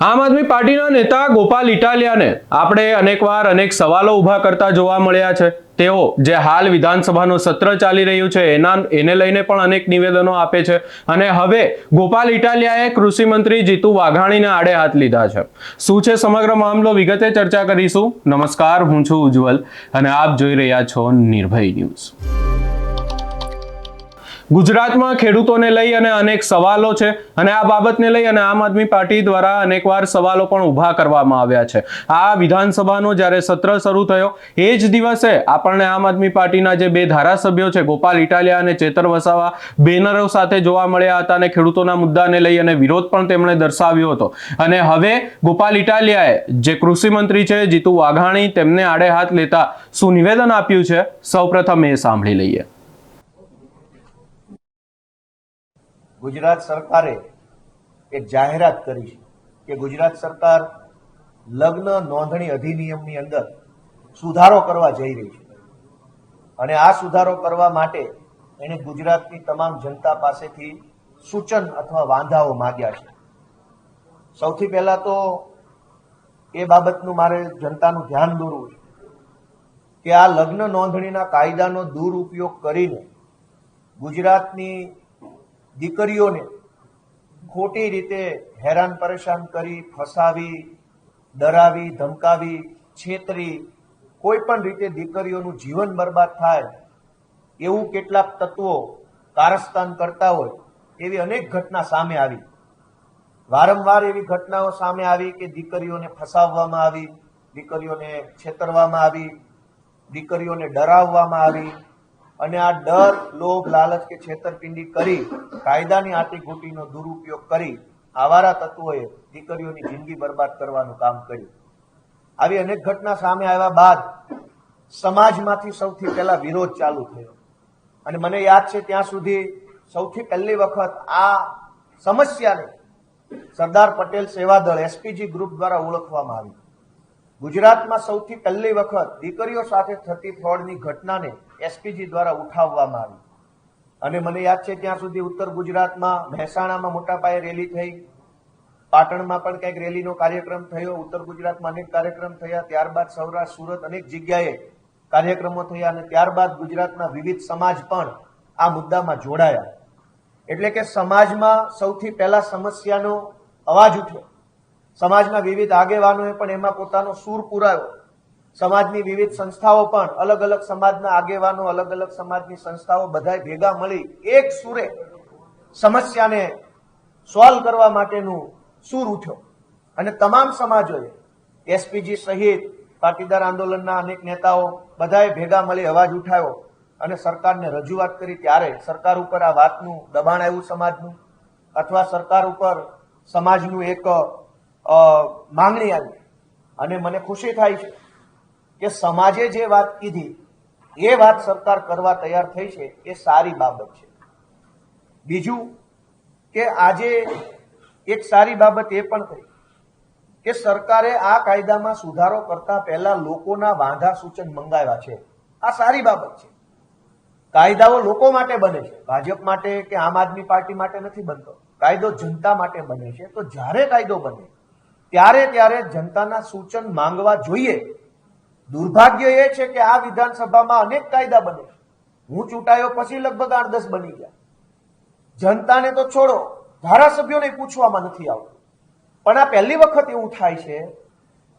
આમ આદમી પાર્ટીના નેતા ગોપાલ ઇટાલિયાને આપણે અનેકવાર અનેક સવાલો ઊભા કરતા જોવા મળ્યા છે. તેઓ જે હાલ વિધાનસભાનું સત્ર ચાલી રહ્યું છે, એના એને લઈને પણ અનેક નિવેદનો આપે છે. અને હવે ગોપાલ ઇટાલિયાએ કૃષિ મંત્રી જીતુ વાઘાણીને આડે હાથ લીધા છે. શું છે સમગ્ર મામલો? વિગતે ચર્ચા કરીશું. નમસ્કાર, હું છું ઉજ્જવલ અને આપ જોઈ રહ્યા છો નિર્ભય ન્યૂઝ. ગુજરાતમાં ખેડૂતોને લઈ અને અનેક સવાલો છે અને આ બાબતને લઈ અને આમ આદમી પાર્ટી દ્વારા અનેકવાર સવાલો પણ ઊભા કરવામાં આવ્યા છે. આ વિધાનસભાનો જ્યારે સત્ર શરૂ થયો, એ જ દિવસે આપણને આમ આદમી પાર્ટીના જે બે ધારાસભ્યો છે, ગોપાલ ઇટાલિયા અને ચેતર વસાવા, બેનરો સાથે જોવા મળ્યા હતા અને ખેડૂતોના મુદ્દાને લઈ અને વિરોધ પણ તેમણે દર્શાવ્યો હતો. અને હવે ગોપાલ ઇટાલિયાએ જે કૃષિ મંત્રી છે, જીતુ વાઘાણી, તેમને આડે હાથ લેતા શું નિવેદન આપ્યું છે, સૌપ્રથમ એ સાંભળી લઈએ. ગુજરાત સરકારે એક જાહેરાત કરી છે કે ગુજરાત સરકાર લગ્ન નોંધણી અધિનિયમની અંદર સુધારો કરવા જઈ રહી છે. અને આ સુધારો કરવા માટે એણે ગુજરાતની તમામ જનતા પાસેથી સૂચન અથવા વાંધાઓ માગ્યા છે. સૌથી પહેલા તો એ બાબતનું મારે જનતાનું ધ્યાન દોરવું છે કે આ લગ્ન નોંધણીના કાયદાનો દુરુપયોગ કરીને ગુજરાતની દીકરીઓને ખોટી રીતે હેરાન પરેશાન કરી, ફસાવી, ડરાવી, ધમકાવી, છેતરી, કોઈ પણ રીતે દીકરીઓનું જીવન બરબાદ થાય, એવું કેટલાક તત્વો કારસ્તાન કરતા હોય, એવી અનેક ઘટના સામે આવી. વારંવાર એવી ઘટનાઓ સામે આવી કે દીકરીઓને ફસાવવામાં આવી, દીકરીઓને છેતરવામાં આવી, દીકરીઓને ડરાવવામાં આવી અને આ ડર, લોભ, લાલચ કે છેતરપિંડી કરી, કાયદાની આટીઘૂટીનો દુરુપયોગ કરી, આવારા તત્વોએ દીકરીઓની જિંદગી બરબાદ કરવાનું કામ કર્યું. આવી અનેક ઘટના સામે આવ્યા બાદ સમાજમાંથી સૌથી પહેલા વિરોધ ચાલુ થયો. અને મને યાદ છે ત્યાં સુધી સૌથી પહેલી વખત આ સમસ્યાને સરદાર પટેલ સેવા દળ એસપીજી ગ્રુપ દ્વારા ઓળખવામાં આવી. ગુજરાતમાં સૌથી પહેલી વખત દીકરીઓ સાથે થતી ફ્રોડની ઘટનાને એસપીજી દ્વારા ઉઠાવવામાં આવી. અને મને યાદ છે ત્યાં સુધી ઉત્તર ગુજરાતમાં મહેસાણામાં મોટા પાયે રેલી થઈ. પાટણમાં પણ કંઈક રેલીનો કાર્યક્રમ થયો. ઉત્તર ગુજરાતમાં અનેક કાર્યક્રમ થયા. ત્યારબાદ સૌરાષ્ટ્ર, સુરત અનેક જગ્યાએ કાર્યક્રમો થયા અને ત્યારબાદ ગુજરાતના વિવિધ સમાજ પણ આ મુદ્દામાં જોડાયા. એટલે કે સમાજમાં સૌથી પહેલા સમસ્યાનો અવાજ ઉઠ્યો. સમાજના વિવિધ આગેવાનોએ પણ એમાં પોતાનો સૂર પુરાયો સમાજની વિવિધ સંસ્થાઓ પણ અલગ અલગ સમાજના આગેવાનો, અલગ અલગ સમાજની સંસ્થાઓ બધાય ભેગા મળી એક સુરે સમસ્યાને સોલ્વ કરવા માટેનું સૂર ઉઠ્યો. અને તમામ સમાજોએ, એસપીજી સહિત, પાટીદાર આંદોલનના અનેક નેતાઓ બધાએ ભેગા મળી અવાજ ઉઠાવ્યો અને સરકારને રજૂઆત કરી ત્યારે સરકાર ઉપર આ વાતનું દબાણ આવ્યું સમાજનું અથવા સરકાર ઉપર સમાજનું એક માંગણી આવી. અને મને ખુશી થાય છે કે સમાજે જે વાત કીધી, એ વાત સરકાર કરવા તૈયાર થઈ છે, એ સારી બાબત છે. બીજું કે આજે એક સારી બાબત એ પણ થઈ કે સરકારે આ કાયદામાં સુધારો કરતા પહેલા લોકોના વાંધા સૂચન મંગાવ્યા છે. આ સારી બાબત છે. કાયદાઓ લોકો માટે બને છે. ભાજપ માટે કે આમ આદમી પાર્ટી માટે નથી બનતો. કાયદો જનતા માટે બને છે. તો જ્યારે કાયદો બને, ત્યારે ત્યારે જનતાના સૂચન માંગવા જોઈએ. દુર્ભાગ્ય એ છે કે આ વિધાનસભામાં અનેક કાયદા બને હું ચૂંટાયો પછી લગભગ આઠ દસ બની ગયા. જનતાને તો છોડો, ધારાસભ્યોને પૂછવામાં નથી આવતું. પણ આ પહેલી વખત એવું થાય છે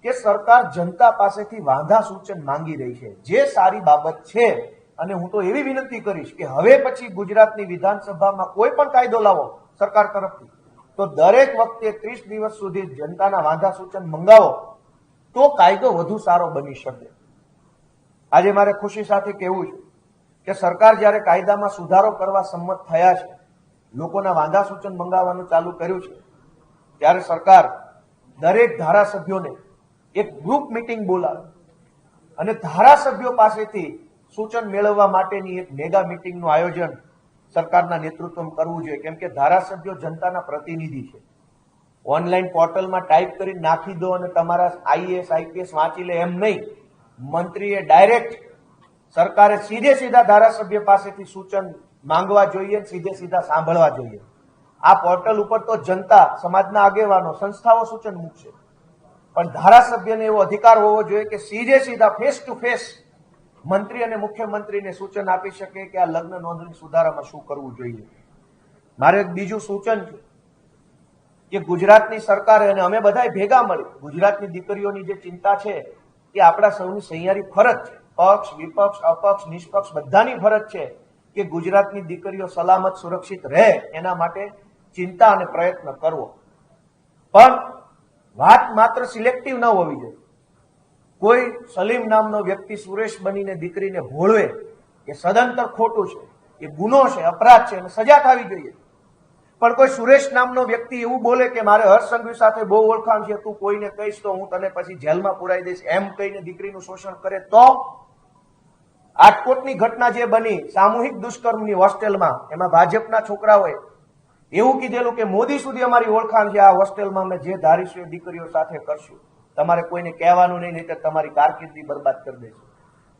કે સરકાર જનતા પાસેથી વાંધા સૂચન માંગી રહી છે. જે સારી બાબત છે, અને હું તો એવી વિનંતી કરીશ કે હવે પછી ગુજરાતની વિધાનસભામાં કોઈ પણ કાયદો લાવો, સરકાર તરફથી, તો દરેક વખતે ત્રીસ દિવસ સુધી જનતાના વાંધા સૂચન મંગાવો. તો કાયદો વધુ સારો બની શકે. આજે મારે ખુશી સાથે કહેવું છે કે સરકાર જ્યારે કાયદામાં સુધારો કરવા સંમત થયા છે, લોકોના વાંધા સૂચન મંગાવવાનું ચાલુ કર્યું છે, ત્યારે સરકાર દરેક ધારાસભ્યોને એક ગ્રુપ મિટિંગ બોલાવે અને ધારાસભ્યો પાસેથી સૂચન મેળવવા માટેની એક મેગા મિટિંગનું આયોજન સરકારના નેતૃત્વમાં કરવું જોઈએ. કેમ કે ધારાસભ્યો જનતાના પ્રતિનિધિ છે. ઓનલાઈન પોર્ટલમાં ટાઈપ કરી નાખી દો અને તમારા આઈએસ આઈપીએસ વાંચી લે એમ નહીં. મંત્રીએ ડાયરેક્ટ સરકારે સીધે સીધા ધારાસભ્ય પાસેથી સૂચન માંગવા જોઈએ સીધે સીધા સાંભળવા જોઈએ. આ પોર્ટલ ઉપર તો જનતા, સમાજના આગેવાનો, સંસ્થાઓ સૂચન મૂકશે. પણ ધારાસભ્યને એવો અધિકાર હોવો જોઈએ કે સીધે સીધા ફેસ ટુ ફેસ મંત્રી અને મુખ્યમંત્રીને સૂચન આપી શકે કે આ લગ્ન નોંધણી સુધારામાં શું કરવું જોઈએ. મારે બીજું સૂચન છે કે ગુજરાતની સરકારે અને અમે બધા ભેગા મળી, ગુજરાતની દીકરીઓની જે ચિંતા છે, એ આપણા સૌની સહિયારી ફરજ છે. પક્ષ, વિપક્ષ, અપક્ષ, નિષ્પક્ષ બધાની ફરજ છે કે ગુજરાતની દીકરીઓ સલામત, સુરક્ષિત રહે. એના માટે ચિંતા અને પ્રયત્ન કરવો. પણ વાત માત્ર સિલેક્ટિવ ન હોવી જોઈએ. કોઈ સલીમ નામનો વ્યક્તિ સુરેશ બનીને દીકરીને ભોળવે, એ સદંતર ખોટું છે, એ ગુનો છે, અપરાધ છે અને સજા થવી જોઈએ. પણ કોઈ સુરેશ નામનો વ્યક્તિ એવું બોલે કે મારે હર્ષ સાથે બહુ ઓળખાણ છે, તું કોઈને કહીશ તો હું તને પછી જેલમાં પુરાઈ દઈશ. એમ કહીને દીકરીનું શોષણ કરે તો? આટકોટની ઘટના જે બની, સામૂહિક દુષ્કર્મની હોસ્ટેલમાં, એમાં ભાજપના છોકરાઓએ એવું કીધેલું કે મોદી સુધી અમારી ઓળખાણ છે, આ હોસ્ટેલમાં અમે જે ધારીશું એ દીકરીઓ સાથે કરશું. તમારે કોઈને કહેવાનું નહીં નહીં તમારી કારકિર્દી બરબાદ કરી દેશું.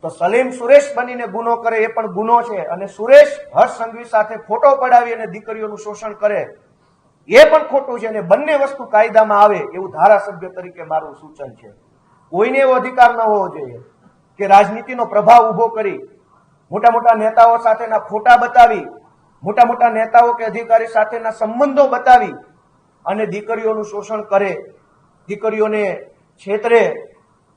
તો સલીમ સુરેશ બનીને ગુનો કરે એ પણ ગુનો છે અને સુરેશ હર્ષ સંઘવી સાથે ફોટો પડાવી અને દીકરીઓનું શોષણ કરે એ પણ ખોટું છે અને બંને વસ્તુ કાયદામાં આવે એવું ધારાસભ્ય તરીકે મારું સૂચન છે. કોઈને એવો અધિકાર ન હોવો જોઈએ કે રાજનીતિનો પ્રભાવ ઊભો કરી મોટા મોટા નેતાઓ સાથેના ફોટા બતાવી, મોટા મોટા નેતાઓ કે અધિકારી સાથેના સંબંધો બતાવી અને દીકરીઓનું શોષણ કરે. દીકરીઓને છેતરે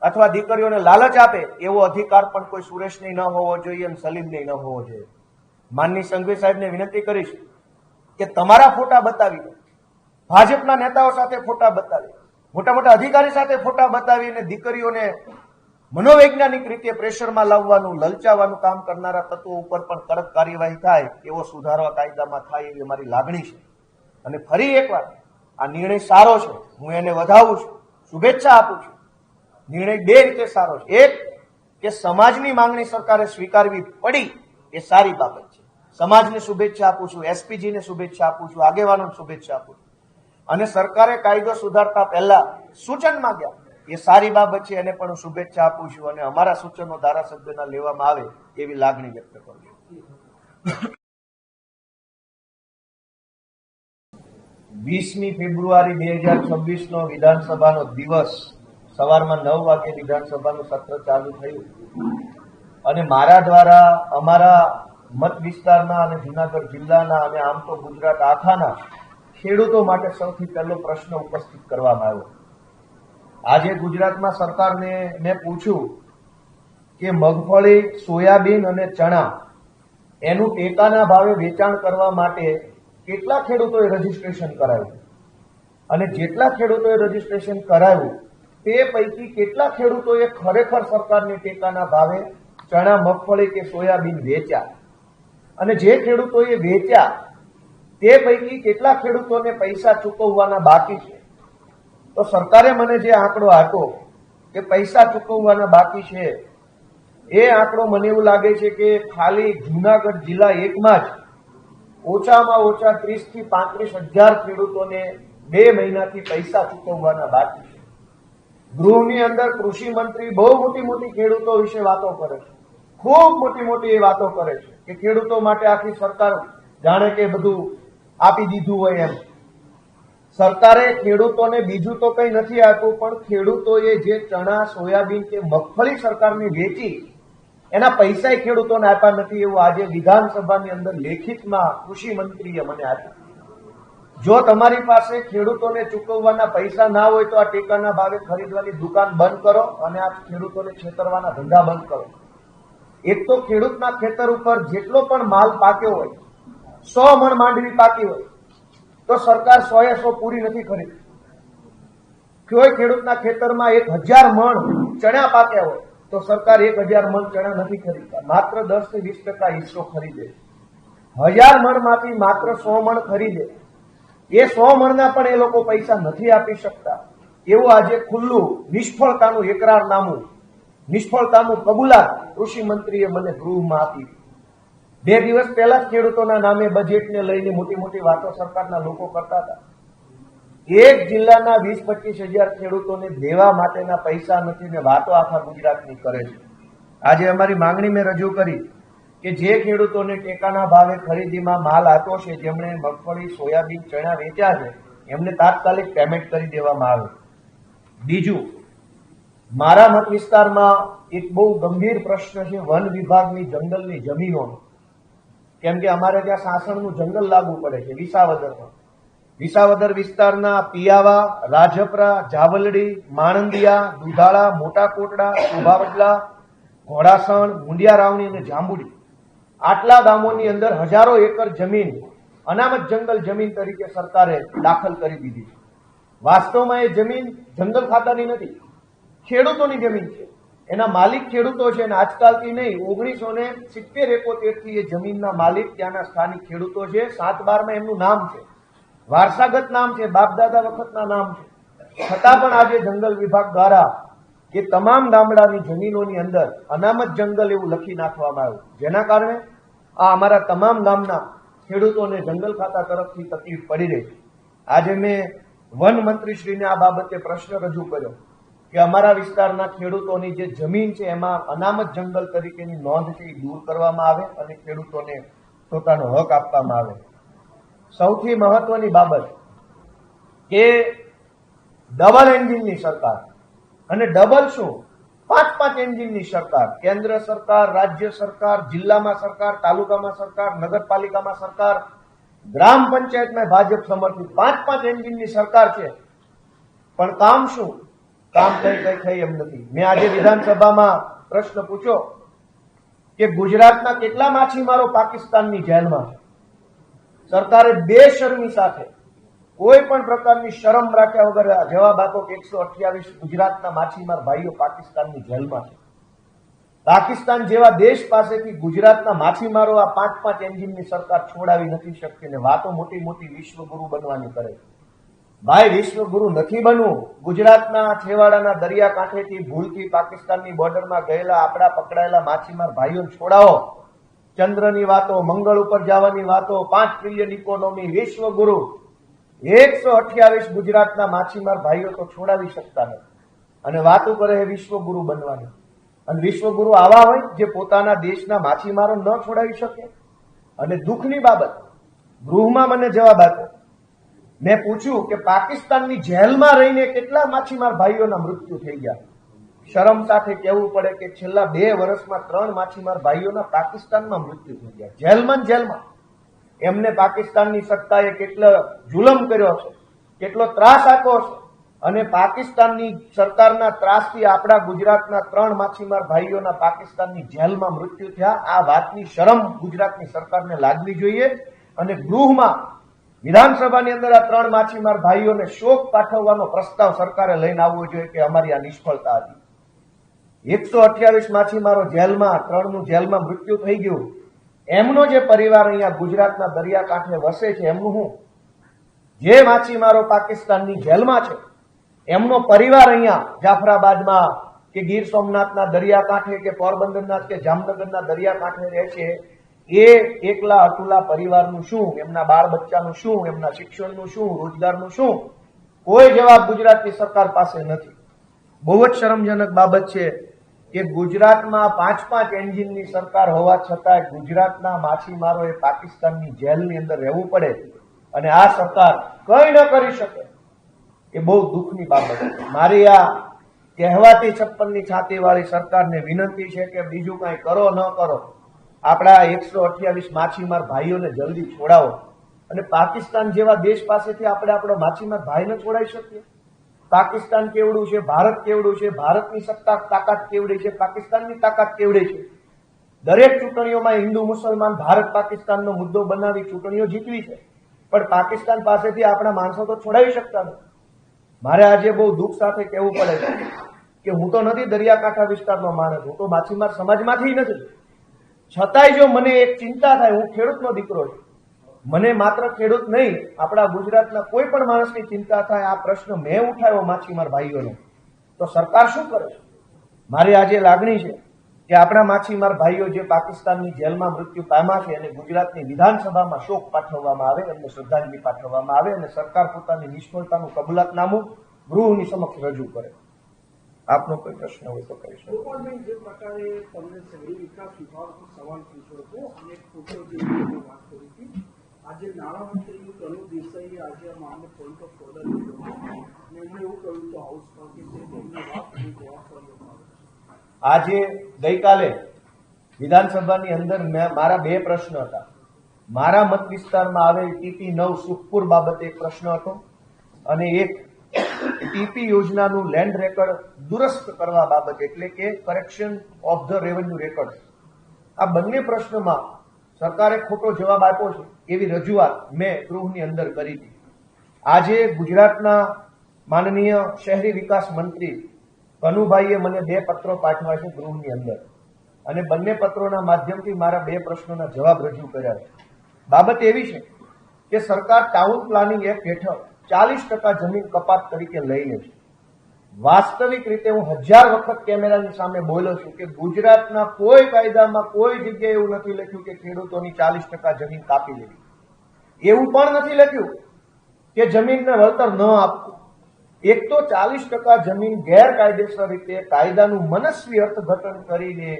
અથવા દીકરીઓને લાલચ આપે, એવો અધિકાર પણ કોઈ સુરેશને ન હોવો જોઈએ અને સલીમને ન હોવો જોઈએ. માનની સંઘવી સાહેબને વિનંતી કરીશ કે તમારા ફોટા બતાવી ભાજપના નેતાઓ સાથે ફોટા બતાવી મોટા મોટા અધિકારી સાથે ફોટા બતાવીને દીકરીઓને મનોવૈજ્ઞાનિક રીતે પ્રેશરમાં લાવવાનું, લલચાવવાનું કામ કરનારા તત્વો ઉપર પણ કડક કાર્યવાહી થાય, એવો સુધારો કાયદામાં થાય એવી અમારી લાગણી છે. અને ફરી એકવાર, આ નિર્ણય સારો છે. હું એને વધાવું છું. શુભેચ્છા આપું છું. નિર્ણય બે રીતે સારો છે. એક, કે સમાજની માંગણી સરકારે સ્વીકારવી પડી એ સારી બાબત છે. સમાજને શુભેચ્છા આપું છું, એસપીજીને શુભેચ્છા આપું છું, આગેવાનોને શુભેચ્છા આપું છું. અને સરકારે કાયદો સુધારતા પહેલા સૂચન માંગ્યા. એ સારી બાબત છે, એને પણ શુભેચ્છા આપું છું અને અમારા સૂચનો ધારાસભ્યના લેવામાં આવે એવી લાગણી વ્યક્ત કરું છું. વીસમી ફેબ્રુઆરી બે હજાર છવ્વીસ નો વિધાનસભાનો દિવસ સવારમાં નવ વાગે વિધાનસભાનું સત્ર ચાલુ થયું. અને મારા દ્વારા અમારા મત વિસ્તારના અને જુનાગઢ જિલ્લાના અને આમ તો ગુજરાત આખાના ખેડૂતો માટે સૌથી પહેલો પ્રશ્ન ઉપસ્થિત કરવામાં આવ્યો. આજે ગુજરાતમાં સરકારને મેં પૂછ્યું કે મગફળી, સોયાબીન અને ચણા એનું ટેકાના ભાવે વેચાણ કરવા માટે કેટલા ખેડૂતોએ રજીસ્ટ્રેશન કરાવ્યું? અને જેટલા ખેડૂતોએ રજીસ્ટ્રેશન કરાવ્યું તે પૈકી કેટલા ખેડૂતોએ ખરેખર સરકારને ટેકાના ભાવે ચણા, મગફળી કે સોયાબીન વેચ્યા? અને જે ખેડૂતોએ વેચ્યા, તે પૈકી કેટલા ખેડૂતોને પૈસા ચૂકવવાના બાકી છે? તો સરકારે મને જે આંકડો આપ્યો કે પૈસા ચૂકવવાના બાકી છે, એ આંકડો મને એવું લાગે છે કે ખાલી જુનાગઢ જિલ્લા એકમાં જ ઓછામાં ઓછા ત્રીસથી પાંત્રીસ હજાર ખેડૂતોને બે મહિનાથી પૈસા ચૂકવવાના બાકી ગૃહની અંદર કૃષિ મંત્રી બહુ મોટી મોટી ખેડૂતો વિશે વાતો કરે છે. ખૂબ મોટી મોટી એ વાતો કરે છે કે ખેડૂતો માટે આખી સરકાર જાણે કે બધું આપી દીધું હોય એમ. સરકારે ખેડૂતોને બીજું તો કંઈ નથી આપ્યું, પણ ખેડૂતોએ જે ચણા, સોયાબીન કે મગફળી સરકારની વેચી, એના પૈસા ખેડૂતોને આપ્યા નથી એવું આજે વિધાનસભાની અંદર લેખિતમાં કૃષિ મંત્રીએ મને આપ્યું. જો તમારી પાસે ખેડૂતોને ચૂકવવાના પૈસા ના હોય તો આ ટેકાના ભાવે ખરીદવાની દુકાન બંધ કરો અને આ ખેડૂતોને છેતરવાના ધંધા બંધ કરો. એક તો ખેડૂતના ખેતર ઉપર જેટલો પણ માલ પાક્યો હોય, સો મણ માંડવી પાકી હોય, તો સરકાર સો એ સો પૂરી નથી ખરીદતી. કોઈ ખેડૂતના ખેતરમાં એક હજાર મણ ચણા પાક્યા હોય, તો સરકાર એક હજાર મણ ચણા નથી ખરીદતા. માત્ર દસથી વીસ ટકા હિસ્સો ખરીદે. હજાર મણમાંથી માત્ર સો મણ ખરીદે. એ સો મણના પણ એ લોકો પૈસા નથી આપી શકતા. એવું આજે ખુલ્લું, નિષ્ફળતાનું એકરારનામું, નિષ્ફળતાનું કબૂલાત કૃષિ મંત્રીએ મને ગૃહમાં આપી. બે દિવસ પહેલા જ ખેડૂતોના નામે બજેટને લઈને મોટી મોટી વાતો સરકારના લોકો કરતા હતા. એક જિલ્લાના વીસ પચીસ હજાર ખેડૂતોને દેવા માટેના પૈસા નથી ને વાતો આખા ગુજરાતની કરે છે. આજે અમારી માંગણી મેં રજૂ કરી. કે જે ખેડૂતોને ટેકાના ભાવે ખરીદીમાં માલ આપ્યો છે, જેમણે મગફળી, સોયાબીન, ચણા વેચ્યા છે, એમને તાત્કાલિક પેમેન્ટ કરી દેવામાં આવે. બીજું, મારા મત વિસ્તારમાં એક બહુ ગંભીર પ્રશ્ન છે વન વિભાગની જંગલની જમીનોનો. કેમ કે અમારે ત્યાં સાસણનું જંગલ લાગુ પડે છે, વિસાવદરમાં. વિસાવદર વિસ્તારના પિયાવા, રાજપરા, જાવલડી, માણંદિયા, દુધાળા મોટા કોટડા શોભાવડલા ઘોડાસણ, મુંડિયા, રાવણી અને જાંબુડી. આટલા ગામોની અંદર હજારો એકર જમીન, અનામત જંગલ જમીન તરીકે સરકારે દાખલ કરી દીધી છે. વાસ્તવમાં એ જમીન જંગલ ખાતાની નથી, ખેડૂતોની જમીન છે. એના માલિક ખેડૂતો છે અને આજકાલથી નહીં, ઓગણીસો ને સિત્તેર એકોતેરથી એ જમીનના માલિક ત્યાંના સ્થાનિક ખેડૂતો છે. સાત બારમાં એમનું નામ છે. વારસાગત નામ છે, બાપદાદા વખતના નામ છે. છતાં પણ આજે જંગલ વિભાગ દ્વારા કે તમામ ગામડાની જમીનોની અંદર અનામત જંગલ એવું લખી નાખવામાં આવ્યું. જેના કારણે આ અમારા તમામ ગામના ખેડૂતોને જંગલ ખાતા તરફથી તકલીફ પડી રહી છે. આજે મેં વન મંત્રીશ્રીને આ બાબતે પ્રશ્ન રજૂ કર્યો કે અમારા વિસ્તારના ખેડૂતોની જે જમીન છે, એમાં અનામત જંગલ તરીકેની નોંધ છે, એ દૂર કરવામાં આવે અને ખેડૂતોને પોતાનો હક આપવામાં આવે. સૌથી મહત્વની બાબત કે ડબલ એન્જિનની સરકાર. અને ડબલ શું? પાંચ પાંચ એન્જિનની સરકાર, કેન્દ્ર સરકાર, રાજ્ય સરકાર, જિલ્લામાં સરકાર, તાલુકામાં સરકાર, નગરપાલિકામાં સરકાર, ગ્રામ પંચાયતમાં ભાજપ સમર્થિત પાંચ પાંચ એન્જિનની સરકાર છે. પણ કામ શું? કામ કઈ કઈ થઈ એમ નથી. મેં આજે વિધાનસભામાં પ્રશ્ન પૂછ્યો કે ગુજરાતના કેટલા માછીમારો પાકિસ્તાનની જેલમાં છે? સરકારે બે શરમી સાથે કોઈ પણ પ્રકારની શરમ રાખ્યા વગર જવાબ આપો કે એકસો અઠ્યાવીસ ગુજરાતના માછીમાર ભાઈઓ પાકિસ્તાનની જેલમાં છે. પાકિસ્તાન જેવા દેશ પાસેથી ગુજરાતના માછીમારો આ પાંચ પાંચ એન્જિનની સરકાર છોડાવી નથી શકતી ને વાતો મોટી મોટી વિશ્વગુરુ બનવાની કરે ભાઈ, વિશ્વગુરુ નથી બનવું. ગુજરાતના છેવાડાના દરિયા કાંઠેથી ભૂલથી પાકિસ્તાનની બોર્ડરમાં ગયેલા આપણા પકડાયેલા માછીમાર ભાઈઓને છોડાવો. ચંદ્રની વાતો, મંગળ ઉપર જવાની વાતો, પાંચ ટ્રિલિયન ઇકોનોમી વિશ્વગુરુ. એકસો અઠ્યાવીસ ગુજરાતના માછીમાર ભાઈઓ તો છોડાવી શકતા નથી. અને વાતો કરે એ વિશ્વગુરુ બનવાની. અને વિશ્વગુરુ આવા હોય જે પોતાના દેશના માછીમારો ન છોડાવી શકે. અને દુઃખની બાબત, ગૃહમાં મને જવાબ આપ્યો મેં પૂછ્યું કે પાકિસ્તાનની જેલમાં રહીને કેટલા માછીમાર ભાઈઓના મૃત્યુ થઈ ગયા? શરમ સાથે કહેવું પડે કે છેલ્લા બે વર્ષમાં ત્રણ માછીમાર ભાઈઓના પાકિસ્તાનમાં મૃત્યુ થઈ ગયા. જેલમાં જેલમાં. એમને પાકિસ્તાનની સત્તાએ કેટલો જુલમ કર્યો છે કેટલો ત્રાસ આપ્યો છે અને પાકિસ્તાનની સરકારના ત્રાસથી આપણા ગુજરાતના ત્રણ માછીમાર ભાઈઓના પાકિસ્તાનની જેલમાં મૃત્યુ થયા. આ વાતની શરમ ગુજરાતની સરકારને લાગવી જોઈએ. અને ગૃહમાં વિધાનસભાની અંદર આ ત્રણ માછીમાર ભાઈઓને શોક પાઠવવાનો પ્રસ્તાવ સરકારે લઈને આવવો જોઈએ કે અમારી આ નિષ્ફળતા હતી. એકસો અઠ્યાવીસ માછીમારો જેલમાં, ત્રણનું જેલમાં મૃત્યુ થઈ ગયું. એમનો જે પરિવાર અહીંયા ગુજરાતના દરિયાકાંઠે વસે છે, એમનું હું? જે માછીમારો પાકિસ્તાનની જેલમાં છે, એમનો પરિવાર અહીંયા જાફરાબાદમાં કે ગીર સોમનાથના દરિયાકાંઠે કે પોરબંદરના કે જામનગરના દરિયાકાંઠે રહે છે, એ એકલા અતુલા પરિવારનું શું? એમના બાળ બચ્ચાનું શું? એમના શિક્ષણનું શું? રોજગારનું શું? કોઈ જવાબ ગુજરાતની સરકાર પાસે નથી. બહુ જ શરમજનક બાબત છે. કે ગુજરાતમાં પાંચ પાંચ એન્જિનની સરકાર હોવા છતાં ગુજરાતના માછીમારોએ પાકિસ્તાનની જેલની અંદર રહેવું પડે અને આ સરકાર કંઈ ન કરી શકે, એ બહુ દુઃખની બાબત છે. મારી આ કહેવાતી છપ્પનની છાતીવાળી સરકારને વિનંતી છે કે બીજું કાંઈ કરો ન કરો, આપણા એકસો અઠ્યાવીસ માછીમાર ભાઈઓને જલ્દી છોડાવો અને પાકિસ્તાન જેવા દેશ પાસેથી આપણે આપણો માછીમાર ભાઈને છોડાવી શકીએ. પાકિસ્તાન કેવડું છે? ભારત કેવડું છે? ભારતની સત્તા તાકાત કેવડી છે? પાકિસ્તાનની તાકાત કેવડી છે? દરેક ચૂંટણીઓમાં હિન્દુ, મુસલમાન, ભારત, પાકિસ્તાનનો મુદ્દો બનાવી ચૂંટણીઓ જીતવી છે. પણ પાકિસ્તાન પાસેથી આપણા માણસો તો છોડાવી શકતા નથી. મારે આજે બહુ દુઃખ સાથે કહેવું પડે છે કે હું તો નથી દરિયાકાંઠા વિસ્તારનો માણસ, હું તો માછીમાર સમાજમાંથી નથી. છતાંય જો મને એક ચિંતા થાય, હું ખેડૂતનો દીકરો છું. મને માત્ર ખેડૂત નહીં, આપણા ગુજરાતના કોઈ પણ માણસની ચિંતા થાય, આ પ્રશ્ન મેં ઉઠાવ્યો માછીમાર ભાઈઓને. તો સરકાર શું કરે છે? મારી આજે લાગણી છે કે આપણા માછીમાર ભાઈઓ જે પાકિસ્તાનની જેલમાં મૃત્યુ પામ્યા છે અને ગુજરાતની વિધાનસભામાં શોક પાઠવવામાં આવે, એમને શ્રદ્ધાંજલિ પાઠવવામાં આવે અને સરકાર પોતાની નિષ્ફળતાનું કબૂલાતનામું ગૃહની સમક્ષ રજૂ કરે. આપનો કોઈ પ્રશ્ન હોય તો કરી શકો. જે પ્રકારે તમને શહેરી વિકાસ વિભાગ સવાલ પૂછ્યો હતો, અને વાત કરી હતી આજે નાણામંત્રી કનુ દેસાઈએ આજે આ મામલે પોઈન્ટ ઓફ ઓર્ડર લીધો. અને એમણે એવું કહ્યું કે હાઉસમાં કે તે તેમની વાત અને જવાબ કરવામાં આવે આજે ગઈકાલે વિધાનસભાની અંદર મારા બે પ્રશ્ન હતા. મારા મત વિસ્તારમાં આવેલ ટીપી નવ સુખપુર બાબતે એક પ્રશ્ન હતો અને એક ટીપી યોજનાનું લેન્ડ રેકોર્ડ દુરસ્ત કરવા બાબતે એટલે કે correction of the revenue record આ બંને પ્રશ્નમાં સરકારે ખોટો જવાબ આપ્યો છે. એવી રજૂઆત મેં ગૃહની અંદર કરી હતી. આજે ગુજરાતના માનનીય શહેરી વિકાસ મંત્રી કનુભાઈએ મને બે પત્રો પાઠવ્યા છે ગૃહની અંદર. અને બંને પત્રોના માધ્યમથી મારા બે પ્રશ્નોના જવાબ રજૂ કર્યા છે. બાબત એવી છે કે સરકાર ટાઉન પ્લાનિંગ એક્ટ હેઠળ ચાલીસ ટકા જમીન કપાત તરીકે લઈ લે છે. વાસ્તવિક રીતે હું હજાર વખત કેમેરાની સામે બોલ્યો છું કે ગુજરાતના કોઈ કાયદામાં કોઈ જગ્યાએ એવું નથી લખ્યું કે ખેડૂતોની ચાલીસ ટકા જમીન કાપી લેવી. એવું પણ નથી લખ્યું કે જમીનને વળતર ન આપવું. એક તો ચાલીસ ટકા જમીન ગેરકાયદેસર રીતે કાયદાનું મનસ્વી અર્થઘટન કરીને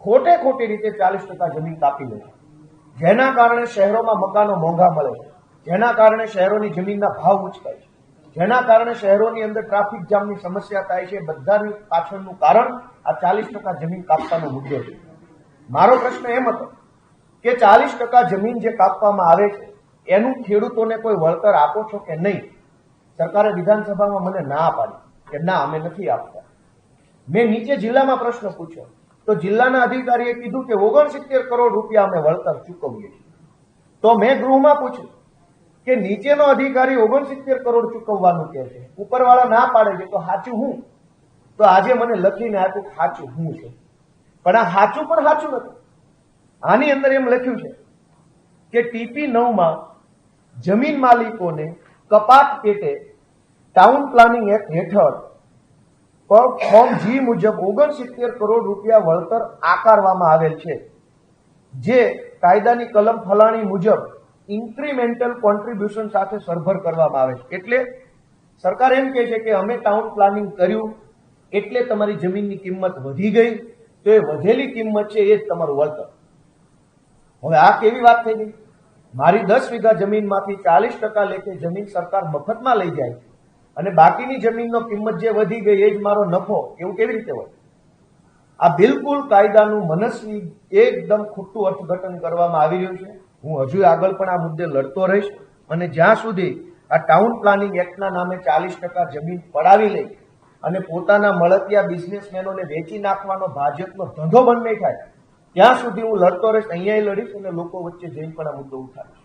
ખોટે ખોટી રીતે ચાલીસ ટકા જમીન કાપી લે જેના કારણે શહેરોમાં મકાનો મોંઘા મળે છે. જેના કારણે શહેરોની જમીનના ભાવ ઉચકાય છે. જેના કારણે શહેરોની અંદર ટ્રાફિક જામની સમસ્યા થાય છે, બધાની પાછળનું કારણ આ ચાલીસ ટકા જમીન કાપવાનો મુદ્દો છે. મારો પ્રશ્ન એમ હતો કે ચાલીસ ટકા જમીન જે કાપવામાં આવે છે, એનું ખેડૂતોને કોઈ વળતર આપો છો કે નહીં? સરકારે વિધાનસભામાં મને ના પાડી કે ના, અમે નથી આપતા. મેં નીચે જિલ્લામાં પ્રશ્ન પૂછ્યો. તો જિલ્લાના અધિકારીએ કીધું કે ઓગણસિત્તેર કરોડ રૂપિયા અમે વળતર ચૂકવીએ છીએ. તો મેં ગૃહમાં પૂછ્યું કે નીચેનો અધિકારી ઓગણસિત્તેર કરોડ ચૂકવવાનું કે છે. ઉપરવાળા ના પાડે છે, તો સાચું હું? તો આજે મને લખીને આપ્યું સાચું હું છે. પણ આ સાચું પણ સાચું નથી. આની અંદર એમ લખ્યું છે કે ટીપી નવમાં જમીન માલિકોને કપાત પેટે ટાઉન પ્લાનિંગ એક્ટ હેઠળ ફોર્મ જી મુજબ ઓગણસિત્તેર કરોડ રૂપિયા વળતર આકારવામાં આવેલ છે. જે કાયદાની કલમ ફલાણી મુજબ ઇન્ક્રીમેન્ટલ કોન્ટ્રીબ્યુશન સાથે સરભર કરવામાં આવે છે. એટલે સરકાર એમ કહે છે કે અમે ટાઉન પ્લાનિંગ કર્યું, એટલે તમારી જમીનની કિંમત વધી ગઈ, તો એ વધેલી કિંમત છે એ જ તમારું વળતર. હવે આ કેવી વાત થઈ ગઈ? મારી દસ વીઘા જમીનમાંથી ચાલીસ ટકા લેખે જમીન સરકાર મફતમાં લઈ જાય અને બાકીની જમીનનો કિંમત જે વધી ગઈ એ જ મારો નફો. એવું કેવી રીતે હોય? આ બિલકુલ કાયદાનું મનસ્વી એકદમ ખોટું અર્થઘટન કરવામાં આવી રહ્યું છે. હું હજુ આગળ પણ આ મુદ્દે લડતો રહીશ અને જ્યાં સુધી આ ટાઉન પ્લાનિંગ એક્ટના નામે ચાલીસ ટકા જમીન પડાવી લઈ અને પોતાના મળતિયા બિઝનેસમેનોને વેચી નાખવાનો ભાજપનો ધંધો બંધ નહીં થાય ત્યાં સુધી હું લડતો રહીશ અહીંયા લડીશ અને લોકો વચ્ચે જઈને પણ આ મુદ્દો ઉઠાવીશ.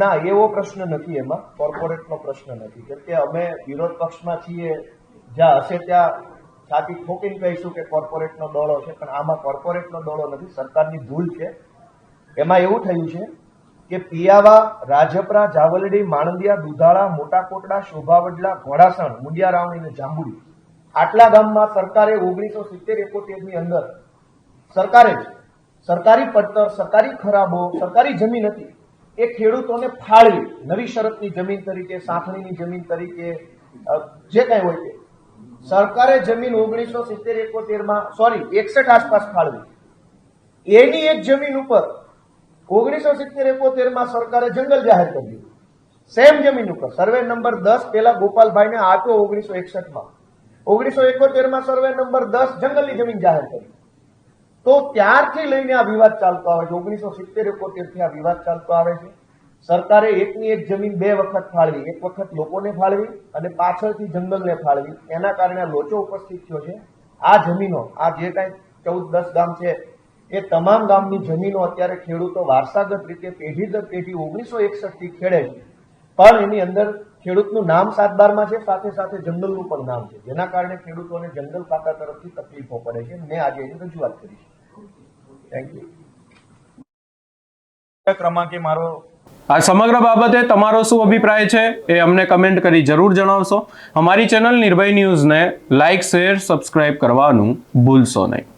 ના એવો પ્રશ્ન નથી એમાં કોર્પોરેટનો પ્રશ્ન નથી. કેમ કે અમે વિરોધ પક્ષમાં છીએ જ્યાં હશે ત્યાં છાતી ઠોકીને કહીશું કે કોર્પોરેટનો દોડો છે, પણ આમાં કોર્પોરેટનો દોડો નથી, સરકારની ભૂલ છે. એમાં એવું થયું છે કે પિયાવા, રાજપરા, જાવલડી, માણંદિયા, દુધાળા મોટા કોટડા શોભાવડલા, ઘોડાસણ, મુંડિયારાવણી અને જાંબુડી આટલા ગામમાં સરકારે ઓગણીસો સિત્તેર એકોતેરની અંદર સરકારે જ સરકારી પડતર, સરકારી ખરાબો, સરકારી જમીન હતી, એ ખેડૂતોને ફાળવી. નવી શરતની જમીન તરીકે, સાંથણીની જમીન તરીકે જે કઈ હોય તે. સરકારે જમીન ઓગણીસો સિત્તેર, એકોતેરમાં સોરી એકસઠ આસપાસ ફાળવી. એની એક જમીન ઉપર ઓગણીસો સિત્તેર, એકોતેરમાં સરકારે જંગલ જાહેર કરી દીધું. સેમ જમીન ઉપર. સર્વે નંબર દસ પેલા ગોપાલભાઈને આપ્યો ઓગણીસો એકસઠમાં. ઓગણીસો એકોતેરમાં સર્વે નંબર દસ જંગલની જમીન જાહેર કરી. તો ત્યારથી લઈને આ વિવાદ ચાલતો આવે છે. ઓગણીસો સિત્તેર, એકોતેરથી આ વિવાદ ચાલતો આવે છે. સરકારે એકની એક જમીન બે વખત ફાળવી. એક વખત લોકોને ફાળવી અને પાછળથી જંગલને ફાળવી. એના કારણે લોચો ઉપસ્થિત થયો છે. આ જમીનો, આ જે કાંઈ ચૌદ દસ ગામ છે, એ તમામ ગામની જમીનો અત્યારે ખેડૂતો વારસાગત રીતે પેઢી દર પેઢી ઓગણીસો એકસઠથી ખેડે છે. પણ એની અંદર ખેડૂતનું નામ સાત બારમાં છે, સાથે સાથે જંગલનું પણ નામ છે. જેના કારણે ખેડૂતોને જંગલ ખાતા તરફથી તકલીફો પડે છે. મેં આજે એની રજૂઆત કરી છે. થેન્ક યુ ક્રમાંકે મારો આ સમગ્ર બાબતે તમારો શું અભિપ્રાય છે એ અમને કમેન્ટ કરી જરૂર જણાવશો. અમારી ચેનલ નિર્ભય ન્યૂઝને લાઇક શેર સબસ્ક્રાઇબ કરવાનું ભૂલશો નહીં.